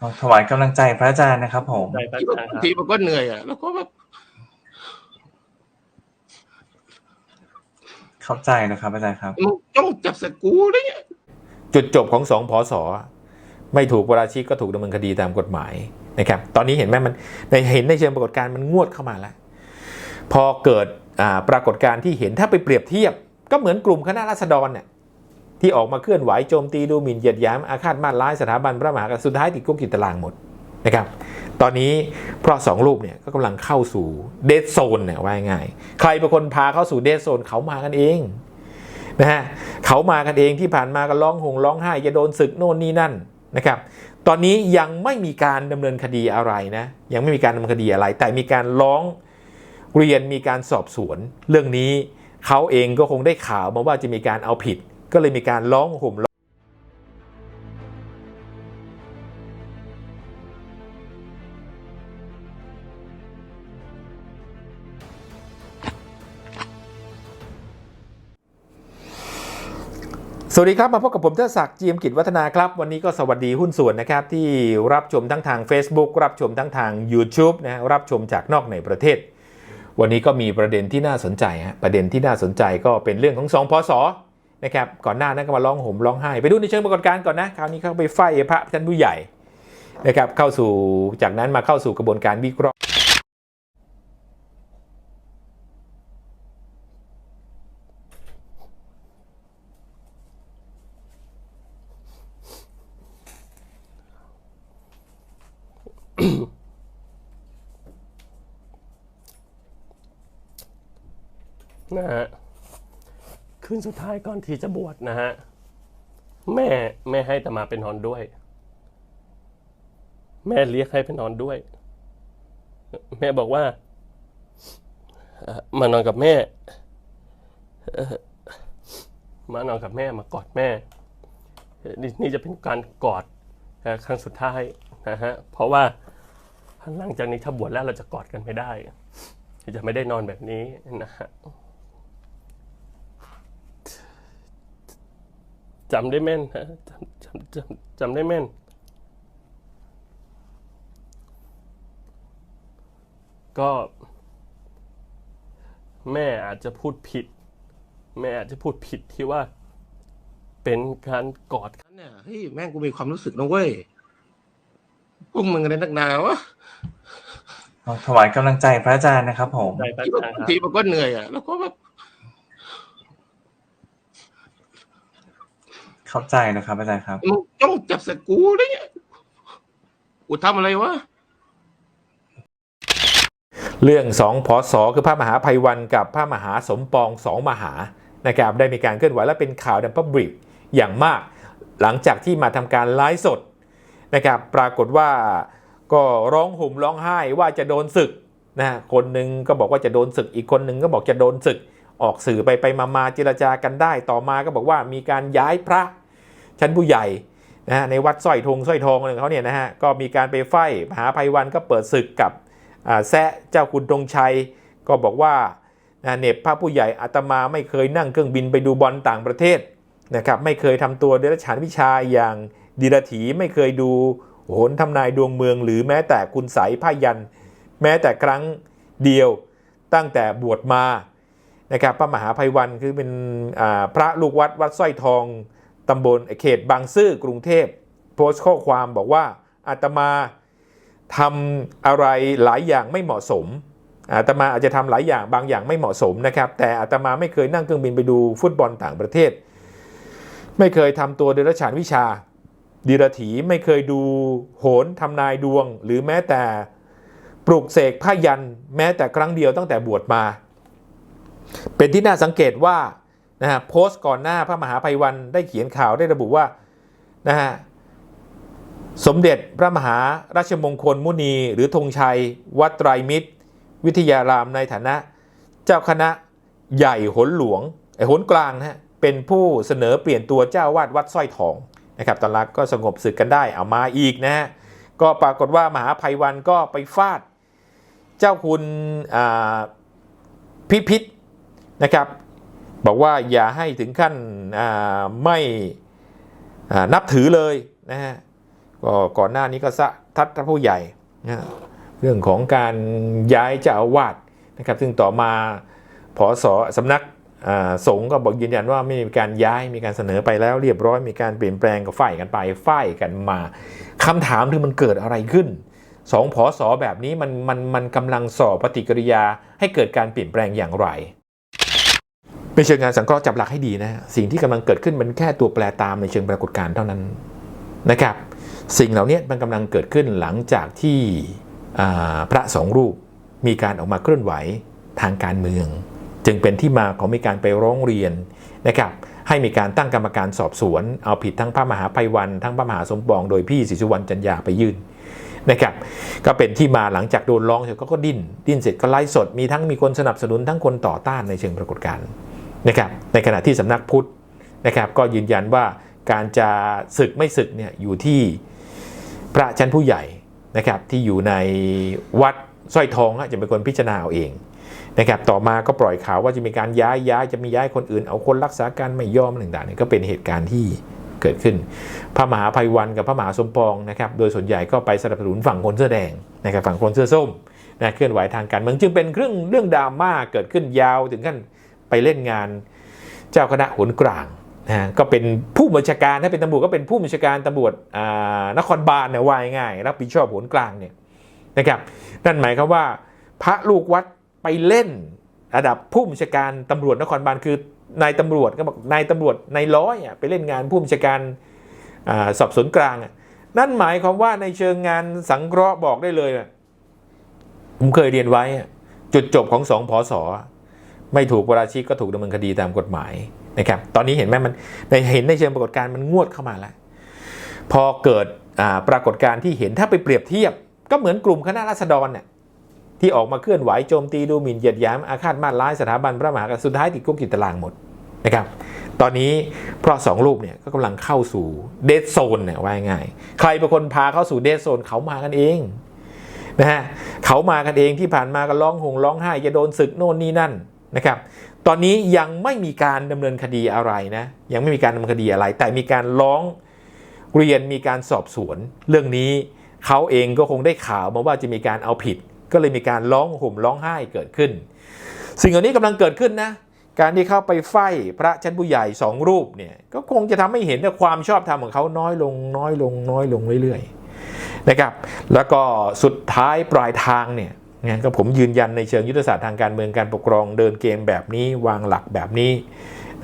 ขอถวายกำลังใจพระอาจารย์นะครับ ผมใจพระที่อาจารย์ครับบางทีมันก็เหนื่อยอะแล้วก็แบบเข้าใจนะครับอาจารย์ครับมึงต้องจับสกูอะไรเงี้ยจุดจบของสองพศไม่ถูกวราชิกก็ถูกดำเนินคดีตามกฎหมายนะครับ ตอนนี้เห็นไหมมันในเห็นในเชิงปรากฏการณ์มันงวดเข้ามาแล้ว พอเกิดอ่าปรากฏการณ์ที่เห็นถ้าไปเปรียบเทียบ ก็เหมือนกลุ่มคณะราษฎรเนี่ย ที่ออกมาเคลื่อนไหวโจมตีดูหมิ่นเหยียดหยามอาฆาตมาร้ายสถาบันพระมหากษัตริย์สุดท้ายติดคุกติดตารางหมดนะครับ ตอนนี้เพราะสองรูปเนี่ยก็กำลังเข้าสู่เดดโซนเนี่ยว่าง่ายใครเป็นคนพาเข้าสู่เดดโซนเขามากันเองนะฮะเขามากันเองที่ผ่านมาก็ร้องหงร้องไห้จะโดนศึกโน่นนี่นั่นนะครับ ตอนนี้ยังไม่มีการดำเนินคดีอะไรนะยังไม่มีการดำเนินคดีอะไร แต่มีการร้องเรียนมีการสอบสวน เรื่องนี้เขาเองก็คงได้ข่าวมาว่าจะมีการเอาผิด ก็เลยมีการร้องห่มร้องสวัสดีครับ มาพบกับผมเทดศักดิ์จีมกิจวัฒนาครับ วันนี้ก็สวัสดีหุ้นส่วนนะครับ ที่รับชมทั้งทาง Facebook รับชมทั้งทาง YouTube นะรับชมจากนอกในประเทศ วันนี้ก็มีประเด็นที่น่าสนใจฮะประเด็นที่น่าสนใจก็เป็นเรื่องของสองพศ นะครับก่อนหน้านั้นก็มาร้องห่มร้องไห้ ไปดูในเชิงปรากฏการณ์ก่อนนะคราวนี้เข้าไปไฟพระท่านผู้ใหญ่นะครับเข้าสู่จากนั้นมาเข้าสู่กระบวนการวิเคราะห์นะฮะ คืนสุดท้ายก่อนที่จะบวชนะฮะ แม่แม่ให้แต่มาเป็นนอนด้วย แม่เรียกให้ไปนอนด้วย แม่บอกว่ามานอนกับแม่มานอนกับแม่มากอดแม่ นี่จะเป็นการกอดครั้งสุดท้ายนะฮะเพราะว่าหลังจากนี้ถ้าบวชแล้วเราจะกอดกันไม่ได้ จะไม่ได้นอนแบบนี้นะฮะ จำได้แม่นฮะจำจำจำจำได้แม่น ก็ แม่อาจจะพูดผิด แม่อาจจะพูดผิดที่ว่า เป็นการกอดนั่นเนี่ยเฮ้ยแม่งกูมีความรู้สึกนะเว้ยพวกมึงอะไรนักหนาวะขอถวายกำลังใจพระอาจารย์นะครับผมใจพระที่อาจารย์บางครับทีมันก็เหนื่อยอะแล้วก็แบบ เข้าใจนะครับอาจารย์ครับ มึงต้องจับสกูอะไรเงี้ยกูทำอะไรวะ เรื่องสองพศคือพระมหาภัยวันกับพระมหาสมปองสองมหานะครับได้มีการเคลื่อนไหวและเป็นข่าวดังพับริกอย่างมาก หลังจากที่มาทำการไลฟ์สดนะครับปรากฏว่าก็ร้องห่มร้องไห้ว่าจะโดนศึกนะฮะคนหนึ่งก็บอกว่าจะโดนศึกอีกคนหนึ่งก็บอกจะโดนศึก ออกสื่อไปไปมามาเจรจากันได้ ต่อมาก็บอกว่ามีการย้ายพระ ชั้นผู้ใหญ่นะฮะในวัดสร้อยทงสร้อยทองอะไรของเขาเนี่ยนะฮะก็มีการไปไฟมหาภัยวันก็เปิดศึกกับแซะเจ้าคุณตรงชัย ก็บอกว่าเน็บพระผู้ใหญ่อาตมาไม่เคยนั่งเครื่องบินไปดูบอลต่างประเทศนะครับไม่เคยทำตัวเดรัจฉานวิชาอย่างดีรถีไม่เคยดูโหนทำนายดวงเมือง หรือแม้แต่คุณใสยผ้ายัน แม้แต่ครั้งเดียวตั้งแต่บวชมานะครับพระมหาภัยวันคือเป็นพระลูกวัดวัดสร้อยทอง ตำบลเขตบางซื่อกรุงเทพโพสต์ข้อความบอกว่าอาตมาทำอะไรหลายอย่างไม่เหมาะสมอาตมาอาจจะทำหลายอย่างบางอย่างไม่เหมาะสมนะครับ แต่อาตมาไม่เคยนั่งเครื่องบินไปดูฟุตบอลต่างประเทศ ไม่เคยทำตัวเดรัจฉานวิชาดีรถีไม่เคยดูโหนทำนายดวง หรือแม้แต่ปลุกเสกผ้ายัน แม้แต่ครั้งเดียวตั้งแต่บวชมา เป็นที่น่าสังเกตว่า นะฮะโพสต์ก่อนหน้าพระมหาภัยวันได้เขียนข่าวได้ระบุว่านะฮะสมเด็จพระมหาราชมงคลมุนี หรือธงชัย วัดไตรมิตร วิทยารามในฐานะ เจ้าคณะใหญ่หนหลวงไอ้หนกลางนะฮะเป็นผู้เสนอเปลี่ยนตัวเจ้าวาดวัดสร้อยทองนะครับตอนหลังก็สงบศึกกันได้เอามาอีกนะฮะก็ปรากฏว่ามหาภัยวันก็ไปฟาด เจ้าคุณพิพิธนะครับ บอกว่าอย่าให้ถึงขั้นไม่นับถือเลยนะฮะก็ก่อนหน้านี้ก็สะทัดพระผู้ใหญ่นะเรื่องของการย้ายเจ้าอาวาสนะครับ ซึ่งต่อมาผอสสำนักสงฆ์ก็บอกยืนยันว่าไม่มีการย้ายมีการเสนอไปแล้ว เรียบร้อยมีการเปลี่ยนแปลงก็ฝ่ายกันไปฝ่ายกันมาคำถามคือมันเกิดอะไรขึ้นสองผอสอแบบนี้มันมันมันกำลังสอบปฏิกิริยาให้เกิดการเปลี่ยนแปลงอย่างไร ในเชิงงานสังเคราะห์จับหลักให้ดีนะสิ่งที่กำลังเกิดขึ้นมันแค่ตัวแปรตามในเชิงปรากฏการณ์เท่านั้นนะครับ สิ่งเหล่านี้มันกำลังเกิดขึ้นหลังจากที่พระสองรูปมีการออกมาเคลื่อนไหวทางการเมือง จึงเป็นที่มาของมีการไปร้องเรียนนะครับให้มีการตั้งกรรมการสอบสวน เอาผิดทั้งพระมหาภัยวันทั้งพระมหาสมปองโดยพี่ศรีสุวรรณจันยาไปยื่นนะครับก็เป็นที่มาหลังจากโดนร้องเสร็จก็ดิ้นดิ้นเสร็จก็ไล่สดมีทั้งมีคนสนับสนุนทั้งคนต่อต้านในเชิงปรากฏการณ์ นะครับในขณะที่สำนักพุทธนะครับก็ยืนยันว่าการจะศึกไม่ศึกเนี่ยอยู่ที่พระชั้นผู้ใหญ่นะครับที่อยู่ในวัดสร้อยทองจะเป็นคนพิจารณาเอาเองนะครับต่อมาก็ปล่อยข่าวว่าจะมีการย้ายย้ายจะมีย้ายคนอื่น เอาคนรักษาการไม่ยอมต่างๆนี่ก็เป็นเหตุการณ์ที่เกิดขึ้น พระมหาภัยวันกับพระมหาสมปองนะครับโดยส่วนใหญ่ก็ไปสนับสนุนฝั่งคนเสื้อแดงนะครับฝั่งคนเสื้อส้มนะเคลื่อนไหวทางการเมืองจึงเป็นเรื่องเรื่องดราม่าเกิดขึ้นยาวถึงขั้น ไปเล่นงานเจ้าคณะหนกลางนะฮะก็เป็นผู้บัญชาการถ้าเป็นตำรวจก็เป็นผู้บัญชาการตำรวจนครบาลเนี่ยว่าง่ายรับผิดชอบหนกลางเนี่ยนะครับนั่นหมายความว่า พระลูกวัดไปเล่นระดับผู้บัญชาการตำรวจนครบาลคือนายตำรวจก็บอกนายตำรวจนายร้อยอะไปเล่นงานผู้บัญชาการอสอบสวนกลาง นั่นหมายความว่าในเชิงงานสังเคราะห์บอกได้เลยผมเคยเรียนไว้จุดจบของสองพศ ไม่ถูกวระราชิกก็ถูกดำเนินคดีตามกฎหมายนะครับ ตอนนี้เห็นไหมมันในเห็นในเชิงปรากฏการณ์มันงวดเข้ามาแล้ว พอเกิดปรากฏการณ์ที่เห็นถ้าไปเปรียบเทียบ ก็เหมือนกลุ่มคณะราษฎรเนี่ยที่ออกมาเคลื่อนไหวโจมตีดูหมิ่นเหยียดหยามอาฆาตมาตร้ายสถาบันพระมหากษัตริย์สุดท้ายติดคุกติดตารางหมดนะครับ ตอนนี้เพราะสองรูปเนี่ยก็กำลังเข้าสู่เด d โซนเนี่ยว่าง่ายใครเป็นคนพาเข้าสู่เด d โซนเขามากันเองนะฮะเขามากันเองที่ผ่านมาก็ร้องหงร้องไห้จะโดนศึกโน่นนี่นั่น นะครับ ตอนนี้ยังไม่มีการดำเนินคดีอะไรนะ ยังไม่มีการดำเนินคดีอะไร แต่มีการร้องเรียนมีการสอบสวน เรื่องนี้เขาเองก็คงได้ข่าวมาว่าจะมีการเอาผิด ก็เลยมีการร้องห่มร้องไห้เกิดขึ้น สิ่งเหล่านี้กำลังเกิดขึ้นนะ การที่เข้าไปไฟพระชั้นผู้ใหญ่สองรูปเนี่ย ก็คงจะทำให้เห็นว่าความชอบธรรมของเขาน้อยลงน้อยลงน้อยลงเรื่อยๆนะครับ แล้วก็สุดท้ายปลายทางเนี่ย นะก็ผมยืนยันในเชิงยุทธศาสตร์ทางการเมืองการปกครองเดินเกมแบบนี้วางหลักแบบนี้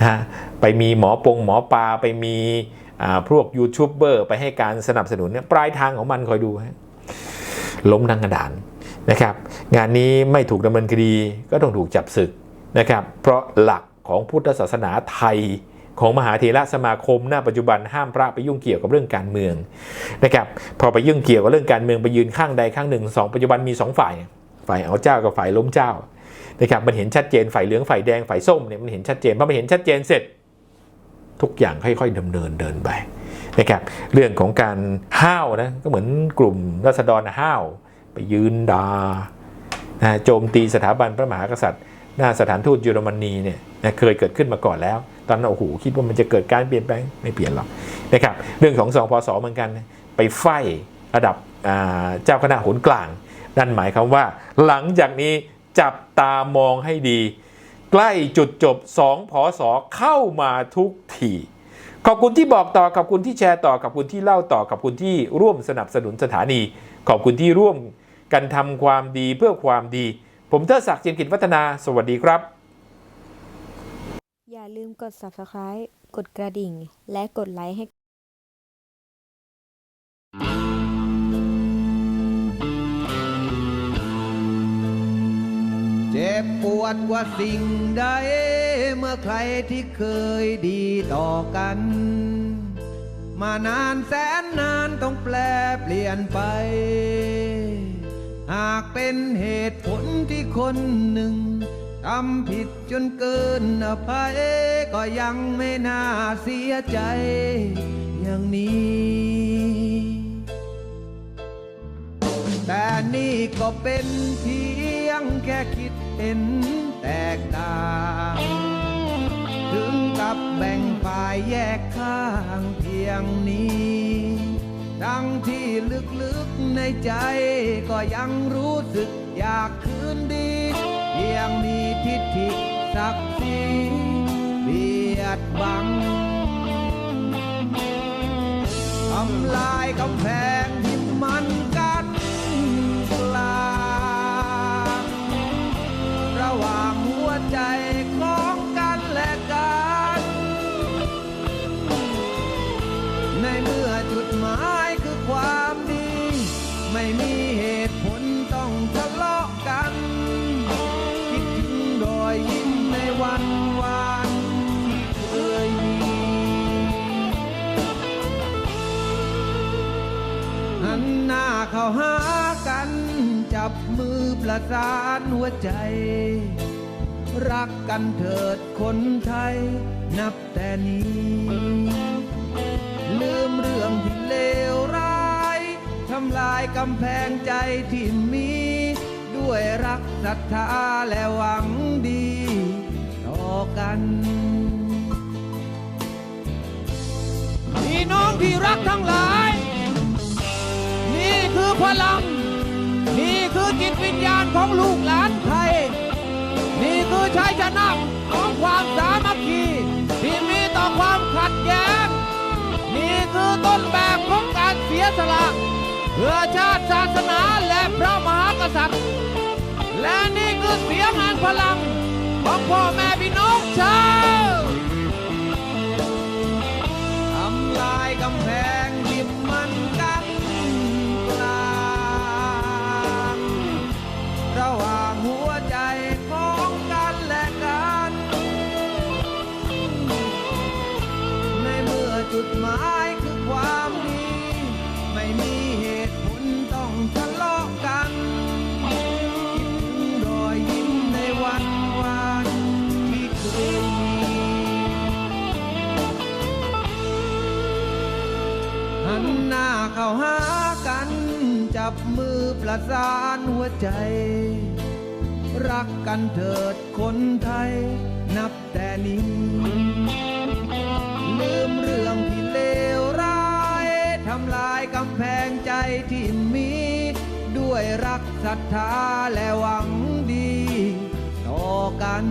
นะไปมีหมอปงหมอปลาไปมีพวกยูทูบเบอร์ไปให้การสนับสนุนเนี่ยปลายทางของมันคอยดูฮะล้มทั้งกระดานนะครับ งานนี้ไม่ถูกดำเนินคดีก็ต้องถูกจับศึกนะครับ เพราะหลักของพุทธศาสนาไทยของมหาเถรสมาคมหน้าปัจจุบันห้ามพระไปยุ่งเกี่ยวกับเรื่องการเมืองนะครับพอไปยุ่งเกี่ยวกับเรื่องการเมืองไปยืนข้างใดข้างหนึ่งสองปัจจุบันมีสองฝ่าย ฝ่ายเอาเจ้ากับฝ่ายล้มเจ้านะครับมันเห็นชัดเจนฝ่ายเหลืองฝ่ายแดงฝ่ายส้มเนี่ยมันเห็นชัดเจนพอมันเห็นชัดเจนเสร็จ ทุกอย่างค่อยๆดำเนินเดินไปนะครับเรื่องของการห้าวนะก็เหมือนกลุ่มรัษฎรห้าวไปยืนดานะโจมตีสถาบันพระมหากษัตริย์ หน้าสถานทูตเยอรมนีเนี่ยนะเคยเกิดขึ้นมาก่อนแล้ว ตอนนั้นโอ้โหคิดว่ามันจะเกิดการเปลี่ยนแปลงไม่เปลี่ยนหรอกนะครับเรื่องของสองพศเหมือนกัน ไปไฟระดับเจ้าคณะหนกลาง นั่นหมายความว่า หลังจากนี้จับตามองให้ดี ใกล้จุดจบสองพศเข้ามาทุกทีขอบคุณที่บอกต่อขอบคุณที่แชร์ต่อขอบคุณที่เล่าต่อขอบคุณที่ร่วมสนับสนุนสถานี ขอบคุณที่ร่วมกันทำความดีเพื่อความดี ผมเทิดศักดิ์เจียมกิจวัฒนา สวัสดีครับ อย่าลืมกด subscribe กดกระดิ่ง และกดไลค์ให้ บปวดกว่าสิ่งใด เมื่อใครที่เคยดีต่อกัน มานานแสนนานต้องแปลเปลี่ยนไป หากเป็นเหตุผลที่คนหนึ่งทำผิดจนเกินอภัย ก็ยังไม่น่าเสียใจอย่างนี้ แต่นี่ก็เป็นเพียงแค่คิด เห็นแตกต่าง ถึงกับแบ่งฝ่ายแยกข้างเพียงนี้ ทั้งที่ลึกๆในใจก็ยังรู้สึกอยากคืนดี เพียงมีทิฏฐิศักดิ์ศรีเบียดบังทำลายกำแพง ม่มีเหตุผลต้องทะเลาะกัน คิดถึงรอยยิ้มในวันวานที่เคยมี หันหน้าเข้าหากัน จับมือประสานหัวใจ รักกันเถิดคนไทยนับแต่นี้ายกำแพงใจที่มี ด้วยรักศรัทธาและหวังดี ต่อกัน พี่น้องที่รักทั้งหลาย นี่คือพลัง นี่คือจิตวิญญาณของลูกหลานไทย นี่คือชัยชนะของความสามัคคีที่มีต่อความขัดแย้ง นี่คือต้นแบบของการเสียสละ ชาติศาสนาและพระมหากษัตริย์ และนี่คือเสียงแห่งพลังของพ่อแม่พี่น้องชาวทำลายกำแพง หันหน้าเข้าหากัน จับมือประสานหัวใจ รักกันเถิดคนไทย นับแต่นี้ ลืมเรื่องที่เลวร้ายทำลายกำแพงใจที่มี ด้วยรักศรัทธาและหวังดี ต่อกัน